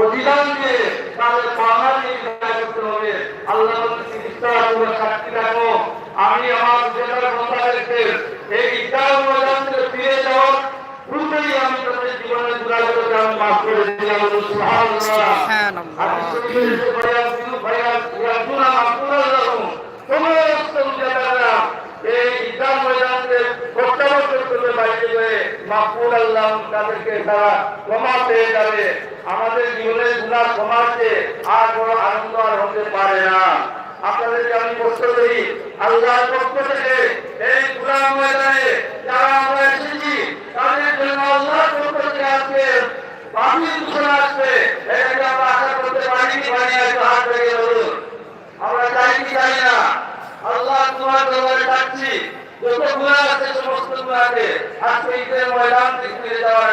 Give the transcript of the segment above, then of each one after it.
অধিকার দিয়ে তাদের পাওনা নিয়ে করতে হবে। আল্লাহ চিকিৎসা তোমরা সাক্ষী রাখো। আমি আমার জেলার মোতাবেকদের এই ঈদগাহ ময়দান ফিরে যাওয়ার পূর্বেই আমি তাদের জীবনের দুরাগতকে আমি মাফ করে দিলাম। সুবহানাল্লাহ। হাদিস ঈদগাহ ময়দানকে প্রত্যাবর্তন তাদেরকে আমাদের জীবনের গুণার ক্ষমাতে আর বড় আনন্দ আর হতে পারে না। আপনাদেরকে আমি প্রশ্ন করি, আল্লাহর পক্ষ থেকে এই গুণার ময়দানে যারা আমরা এসেছি, তাদের জন্য আল্লাহর পক্ষ থেকে আজকে আমরা আশা করতে পারি পারি একটু হাত আমরা চাই কি না? আল্লাহ তোমার দরবারে ডাকছি যত গুণা আছে সমস্ত গুণাকে আজকে ঈদের ময়দান থেকে যাওয়ার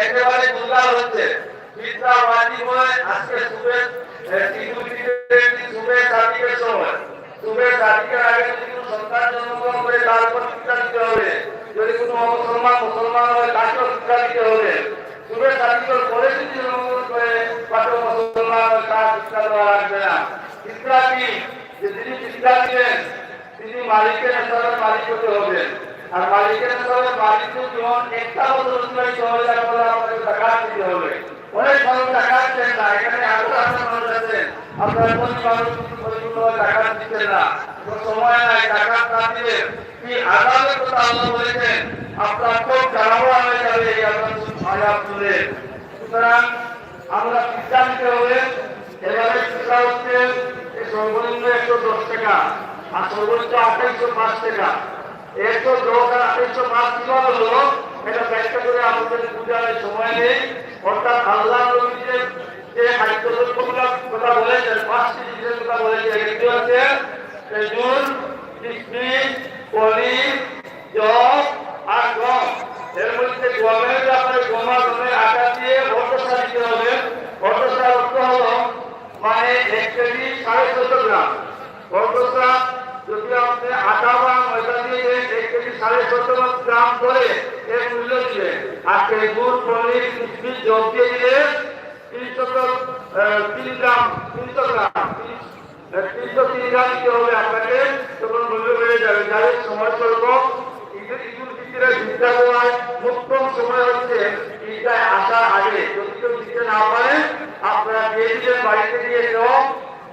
একেবারে দুর্গাল হচ্ছে চিত্রা মাটি হয় আজকে সুবে ঈদুল ফিতরের দিন সুবে তারিখের সময় সুবে তারিখের আগে যদি কোনো সন্তান জন্মগ্রহণ করে তারপর চিত্রা দিতে হবে যদি কোনো মুসলমান মুসলমান হয় তাকেও চিত্রা দিতে হবে সুবে তারিখের পরে যদি জন্মগ্রহণ করে তাকেও মুসলমান সময় টাকা কি আগামের কথা আল্লাহ বলেছেন আপনার হয়ে যাবে সুতরাং আমরা এবারে শিক্ষা হচ্ছে সর্বনিম্ন একশো দশ টাকা আর সর্বোচ্চ আঠাইশো পাঁচ টাকা। একশো দশ আর পাঁচ কীভাবে হলো এটা ব্যাখ্যা করে আমাদের পূজার সময় নেই। অর্থাৎ আল্লাহ নবীদের যে খাদ্যদ্রব্যগুলোর কথা বলেছেন, পাঁচটি জিনিসের কথা বলেছেন এগুলি হচ্ছে খেজুর, কিশমিশ, পনির জব আর গম। এর মধ্যে গমের ব্যাপারে গমা গমের আটা দিয়ে ভট্টসা দিতে হবে ভট্টসা অর্থ হলো মানে এক তখন মূল্য সময় স্বল্প। সময় হচ্ছে ঈদগায় আসার আগে। যদি কেউ দিতে না পারে আপনারা দিয়ে দিলেন বাড়িতে দিয়ে দেওয়া।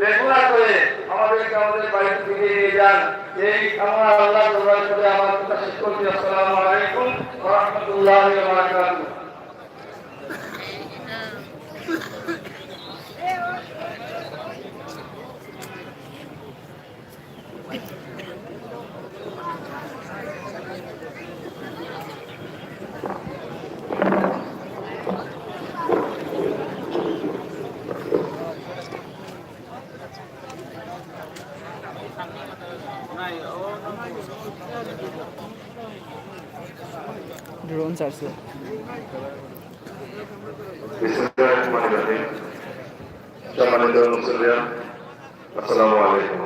রেগুলার করে আমাদেরকে আমাদের বাড়িতে ফিরিয়ে নিয়ে যান। এই কামনা আল্লাহ দরবার করে আমার কথা ড্রোন ছাড়ছে। সম্মানিত মুসলিম আসসালামু আলাইকুম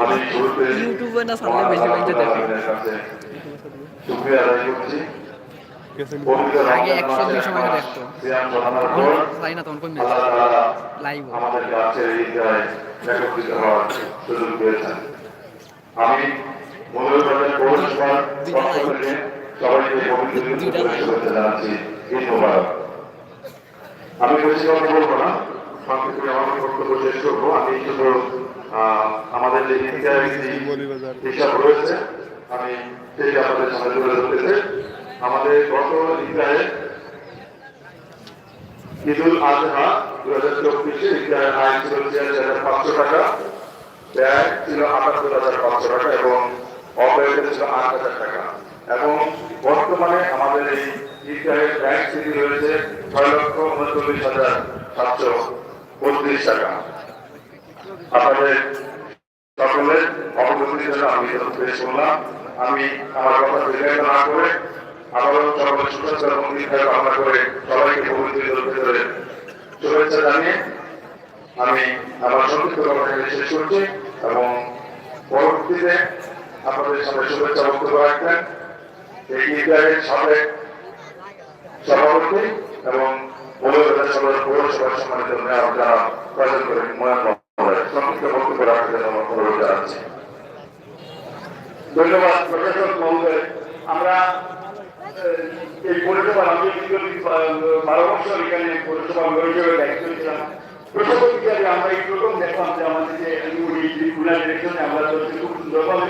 আমি ইউটিউবে না ছাড়লে বেশি বেশি দেখে শুকরিয়া আদায় করছি আগে একশো দুশো সময় দেখতো জানি না তখন কোন লাইভ আমাদের কাছে ঈদগায় একত্রিত হওয়ার সুযোগ দিয়েছেন আমি আমি আমাদের যে হিসাব আমাদের গত ঈদগাহে ঈদুল আজহা দু হাজার চব্বিশে ঈদগাহের আয় ছিল ছিয়াশি হাজার পাঁচশো টাকা ব্যয় ছিল আটাত্তর হাজার পাঁচশো টাকা এবং অব্যয় আট হাজার টাকা। এবং বর্তমানে আমাদের এই ঈদগাহের ব্যাংক স্থিতি রয়েছে ছয় লক্ষ উনচল্লিশ হাজার সাতশো বত্রিশ টাকা। আপনাদের সকলের অবগতির জন্য আমি পেশ করলাম। আমি আমার কথা দীর্ঘায়িত না করে আবারও সকলের সুস্বাস্থ্য এবং দীর্ঘায়ু কামনা করে সবাইকে পবিত্র ঈদুল শুভেচ্ছা জানিয়ে আমি আমার সংক্ষিপ্ত কথা শেষ করছি এবং পরবর্তীতে আপনাদের সামনে শুভেচ্ছা বক্তব্য রাখবেন। এই ঈদগাহের সাবেক সভাপতি এবং মৌলবাদ সদর পৌরসভার সম্মানিত মেয়র যারা প্রয়োজন করেন সংক্ষিপ্ত বক্তব্য জন্য আমার অনুরোধ জানাচ্ছি। ধন্যবাদ প্রশাসক মহোদয়। আমরা এই পৌরসভার আমি বারো বছর এখানে পৌরসভা মেয়র দায়িত্ব ছিলাম হিসাবে আমরা এই প্রথম দেখলাম যে আমাদের যে আমরা খুব সুন্দরভাবে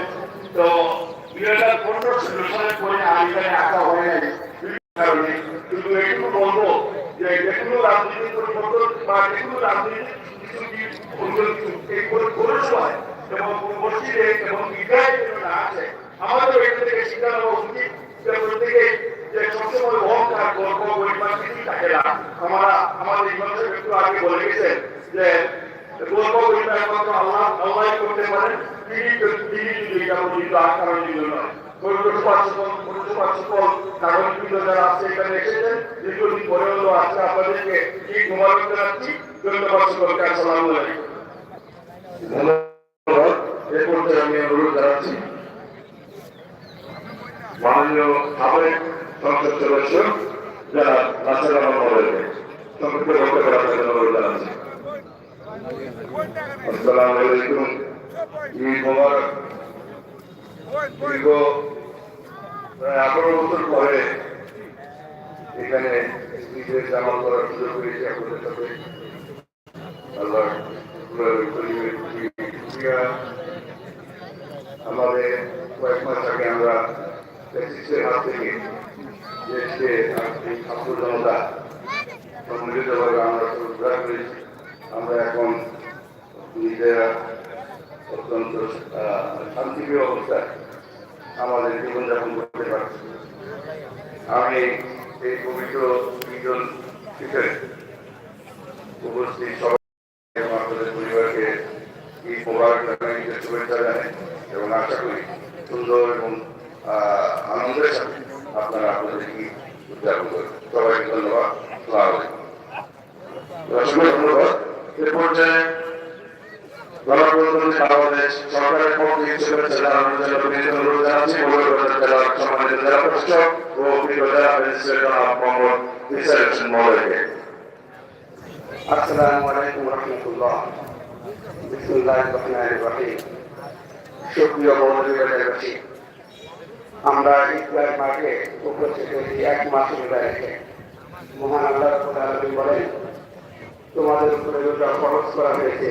তো দুই হাজার পনেরো ষোলো সালের পরে আর এখানে আসা হয় নাই। কিন্তু এটুকু বলব যে যে রাজনৈতিক পরিবর্তন বা যে রাজনৈতিক কিছু কি এবং মসজিদে এবং যেন না আছে আমাদের এখান থেকে শিক্ষা নেওয়া উচিত যে প্রত্যেকে যে সবসময় অহংকার গর্ব পরিমাণ কিছুই থাকে না। আমরা আমাদের ইমাম একটু আগে বলে গেছেন যে গর্ব পরিমাণ কত আল্লাহ আল্লাহ করতে পারেন। তিনি যদি এটা আর কারণ জন্য নাগরিকবৃন্দ যারা আছে এখানে এসেছেন দীর্ঘদিন পরে হলো আজকে আপনাদেরকে ঈদ মোবারক জানাচ্ছি ধন্যবাদ সকলকে আসসালামু ধন্যবাদ এ পর্যায়ে আমি অনুরোধ জানাচ্ছি মাননীয় সাবেক সংসদ সদস্য যারা নাসির আহমদ মহোদয়কে সংক্ষিপ্ত বক্তব্য রাখার জন্য অনুরোধ জানাচ্ছি আসসালামু আলাইকুম দীর্ঘ প্রায় আঠারো বছর পরে এখানে ঈদের করার সুযোগ পেয়েছি আপনাদের সাথে আল্লাহ আমাদের কয়েক মাস আগে আমরা ফ্যাসিস্টের হাত থেকে দেশকে আর্থিক ছাত্র জনতা সম্মিলিতভাবে আমরা উদ্ধার করেছি আমরা এখন নিজেরা অত্যন্ত শান্তিপ্রিয় অবস্থায় আমাদের জীবনযাপন করতে পারছি। আমি এই পবিত্র দুইজন শিখে উপস্থিত সবাই পরিবারকে এই মোবারক জানাইতে শুভেচ্ছা জানাই এবং আশা করি সুন্দর এবং আনন্দের সাথে আপনারা আপনাদের কি উদযাপন করবেন। সবাইকে ধন্যবাদ। ধন্যবাদ এ পর্যায়ে গণপ্রজাতন্ত্রী বাংলাদেশ সরকারের পক্ষ শুভেচ্ছা জানানোর আমরা ইসলাম মাঠে উপস্থিত এক মাস রোজা রেখে মহান আল্লাহ বলেন, তোমাদের উপরে রোজা খরচ করা হয়েছে।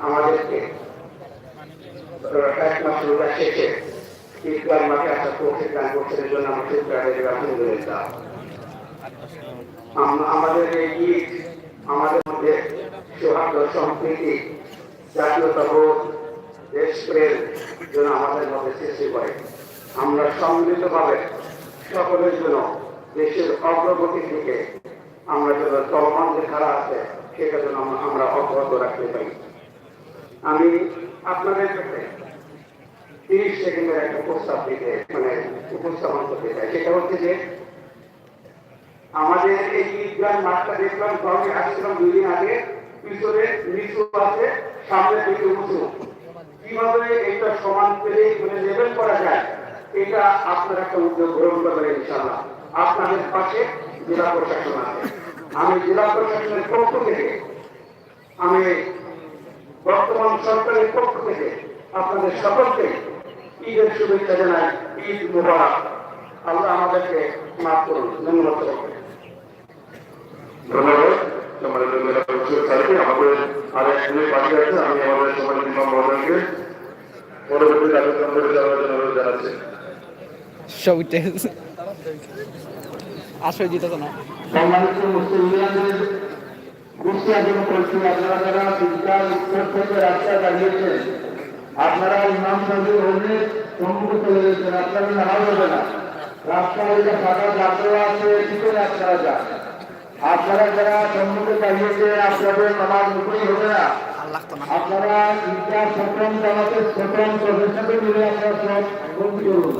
আমাদেরকে এক মাস আমাদের এই আমাদের মধ্যে সৌহার্দ্য, সম্প্রীতি, জাতীয়তাবোধ, দেশপ্রেম যেন আমাদের মধ্যে সৃষ্টি করে। আমরা সম্মিলিতভাবে সকলের জন্য দেশের অগ্রগতির দিকে আমরা যেন চলমান যে ধারা আছে সেটা যেন আমরা- অব্যাহত রাখতে পারি। আমি আপনাদের কাছে তিরিশ সেকেন্ডের একটা প্রস্তাব দিতে মানে উপস্থাপন করতে চাই। সেটা হচ্ছে যে, আমাদের এই ঈদগাহ মাঠটা দেখলাম ঘরে আসছিলাম দুই দিন আগে। পিছনে নিচু আছে, সামনে দিকে উঁচু। কীভাবে এটা সমান পেলে মানে লেভেল করা যায়, এটা আপনার একটা উদ্যোগ গ্রহণ করবেন ইনশাআল্লাহ। আপনাদের পাশে জেলা প্রশাসন আছে। আমি জেলা প্রশাসনের পক্ষ থেকে আমি বর্তমান সরকারের পক্ষ থেকে আপনাদের সকলকে ঈদের শুভেচ্ছা জানাই ঈদ মুবারক। আল্লাহ আমাদেরকে মাফ করুন। ধন্যবাদ। ধন্যবাদ। সম্মানিত জেলা পরিষদ স্যারকে আমাদের আর এক বাকি আছে। আমি আমাদের সম্মানিত ইমাম পরবর্তী কার্যক্রম করে যাওয়ার জন্য অনুরোধ জানাচ্ছি। সব আসলে জিতেছে না। সম্মানিত মুসলিমদের কুষ্টিয়া জন্য করছি আপনারা যারা বিদ্যার উত্তর থেকে রাস্তা দাঁড়িয়েছেন, আপনারা ইমাম সাহেব হলে সম্মুখে চলে গেছেন আপনারা নামাজ হবে না। ফাঁকা যাত্রা আছে আপনারা যান? আপনারা যারা সম্মুখে আপনাদের নামাজ হবে না। আপনারা মিলে আপনারা সব করুন।